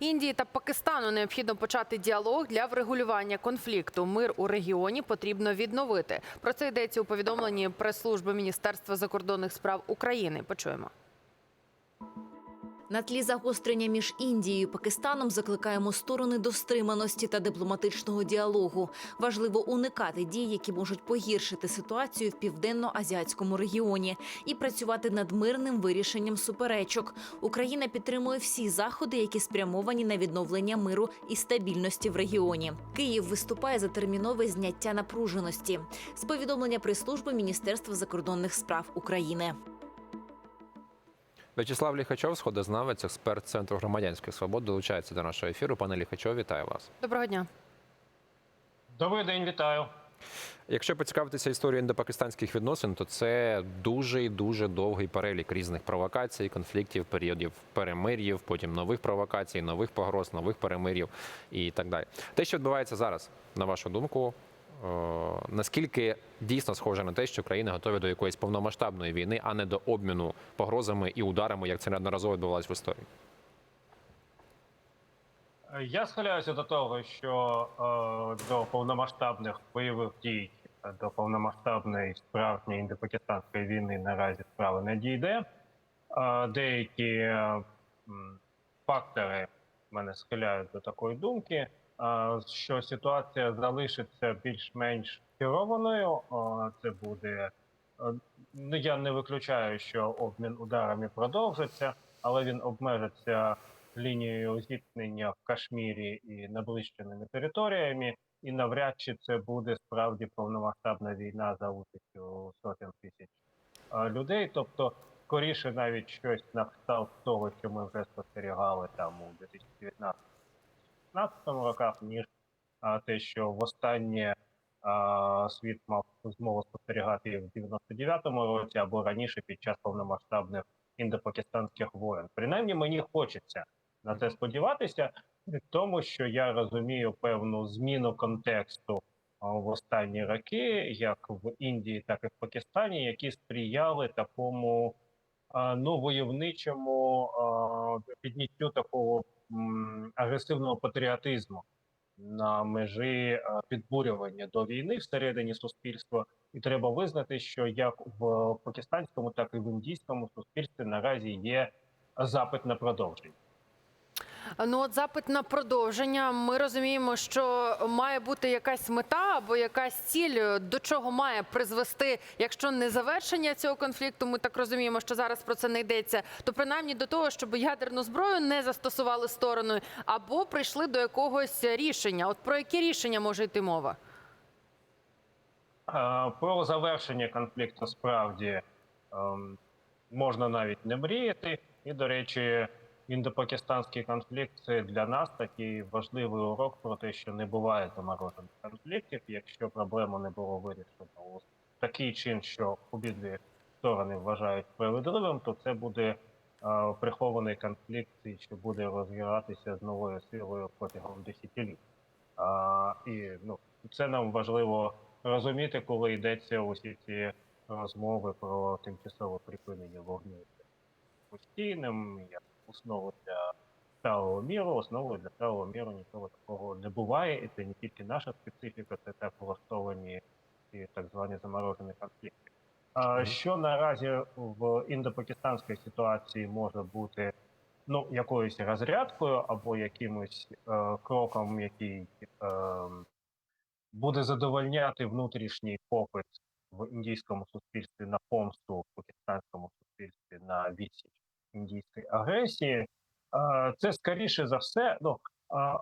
Індії та Пакистану необхідно почати діалог для врегулювання конфлікту. Мир у регіоні потрібно відновити. Про це йдеться у повідомленні прес-служби Міністерства закордонних справ України. Почуємо. На тлі загострення між Індією і Пакистаном закликаємо сторони до стриманості та дипломатичного діалогу. Важливо уникати дій, які можуть погіршити ситуацію в південно-азіатському регіоні, і працювати над мирним вирішенням суперечок. Україна підтримує всі заходи, які спрямовані на відновлення миру і стабільності в регіоні. Київ виступає за термінове зняття напруженості. З повідомлення прес-служби Міністерства закордонних справ України. В'ячеслав Ліхачов, сходознавець, експерт Центру громадянських свобод, долучається до нашого ефіру. Пане Ліхачов, вітаю вас. Доброго дня. Добрий день, вітаю. Якщо поцікавитися історією індопакистанських відносин, то це дуже і дуже довгий перелік різних провокацій, конфліктів, періодів перемир'їв, потім нових провокацій, нових погроз, нових перемир'їв і так далі. Те, що відбувається зараз, на вашу думку, наскільки дійсно схоже на те, що країни готові до якоїсь повномасштабної війни, а не до обміну погрозами і ударами, як це неодноразово відбувалось в історії? Я схиляюся до того, що е, до повномасштабних бойових дій, е, до повномасштабної справжньої індопакистанської війни наразі справа не дійде. Е, деякі е, фактори мене схиляють до такої думки, е, що ситуація залишиться більш-менш керованою. Це буде ну я не виключаю, що обмін ударами продовжиться, але він обмежиться лінією зіткнення в Кашмірі і наближеними територіями, і навряд чи це буде справді повномасштабна війна за участю сотень тисяч людей. Тобто, скоріше навіть щось на кшталт того, що ми вже спостерігали там у 2019-2016 роках, ніж а, те, що востаннє а, світ мав змогу спостерігати в 99-му році або раніше під час повномасштабних індопакистанських воєн. Принаймні мені хочеться на це сподіватися, тому, що я розумію певну зміну контексту в останні роки, як в Індії, так і в Пакистані, які сприяли такому ну войовничому підняттю такого агресивного патріотизму на межі підбурювання до війни всередині суспільства. І треба визнати, що як в пакистанському, так і в індійському суспільстві наразі є запит на продовження. Ну, от запит на продовження. Ми розуміємо, що має бути якась мета або якась ціль, до чого має призвести, якщо не завершення цього конфлікту. Ми так розуміємо, що зараз про це не йдеться. То принаймні до того, щоб ядерну зброю не застосували стороною, або прийшли до якогось рішення. От про які рішення може йти мова? Про завершення конфлікту справді ем, можна навіть не мріяти. І, до речі, індопакистанський конфлікт це для нас такий важливий урок про те, що не буває заморожених конфліктів. Якщо проблему не було вирішено у такий чин, що обидві сторони вважають справедливим, то це буде е, прихований конфлікт, і що буде розгиратися з новою силою протягом десятиліть. А, і ну, це нам важливо розуміти, коли йдеться усі ці розмови про тимчасове припинення вогню постійним, як основу для сталого міру, основою для сталого міру нічого такого не буває, і це не тільки наша специфіка, це так влаштовані і так звані заморожені конфлікти. А що наразі в індопакистанській ситуації може бути ну, якоюсь розрядкою або якимось е, кроком, який е, буде задовольняти внутрішній попит в індійському суспільстві на помсту, в пакистанському суспільстві на відсіч індійської агресії. Це скоріше за все, ну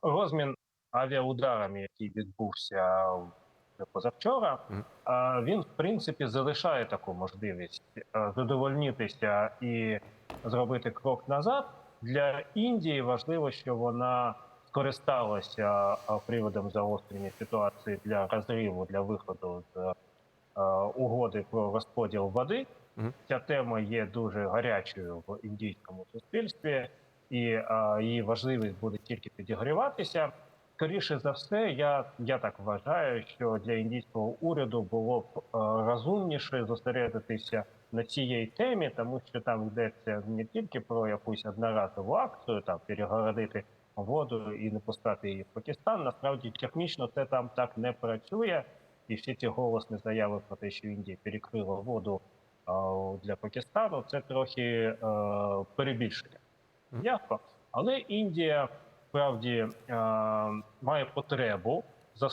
розмін авіаударами, який відбувся позавчора, він в принципі залишає таку можливість е, задовольнитися і зробити крок назад. Для Індії важливо, що вона скористалася приводом загострення ситуації для розриву для виходу з е, угоди про розподіл води. Ця тема є дуже гарячою в індійському суспільстві, і е, її важливість буде тільки підігріватися. Скоріше за все, я, я так вважаю, що для індійського уряду було б розумніше зосередитися на цій темі, тому що там йдеться не тільки про якусь одноразову акцію, там перегородити воду і не пускати її в Пакистан. Насправді технічно це там так не працює, і всі ці голосні заяви про те, що Індія перекрила воду а, для Пакистану, це трохи е, перебільшення. М'яко. Але Індія справді е, має потребу,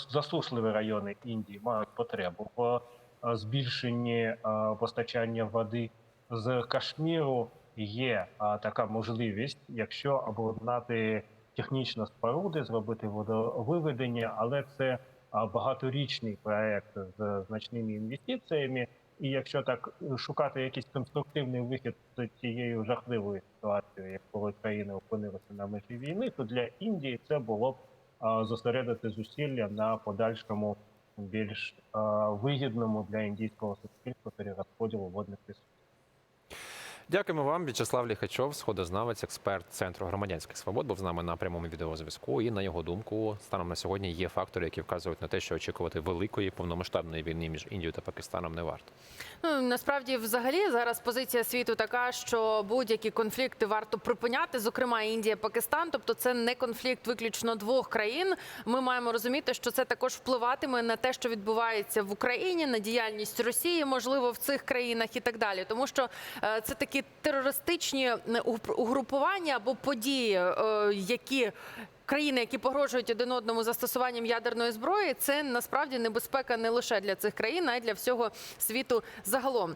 засушливі райони Індії мають потребу в е, збільшенні постачання води з Кашміру. Є така можливість, якщо обладнати технічно споруди, зробити водовиведення, але це багаторічний проект з значними інвестиціями. І якщо так е, шукати якийсь конструктивний вихід з цією жахливою ситуацією, як коли країни опинилися на межі війни, то для Індії це було б зосередити зусилля на подальшому більш вигідному для індійського суспільства перерозподілу водних ресурсів. Дякуємо вам, В'ячеслав Ліхачов, сходознавець, експерт Центру громадянських свобод, був з нами на прямому відеозв'язку. І на його думку, станом на сьогодні є фактори, які вказують на те, що очікувати великої повномасштабної війни між Індією та Пакистаном не варто. Ну насправді, взагалі, зараз позиція світу така, що будь-які конфлікти варто припиняти, зокрема Індія, Пакистан. Тобто, це не конфлікт виключно двох країн. Ми маємо розуміти, що це також впливатиме на те, що відбувається в Україні, на діяльність Росії, можливо, в цих країнах і так далі. Тому що е, це такі терористичні е, угрупування або події, е, які країни, які погрожують один одному застосуванням ядерної зброї, це насправді небезпека не лише для цих країн, а й для всього світу загалом.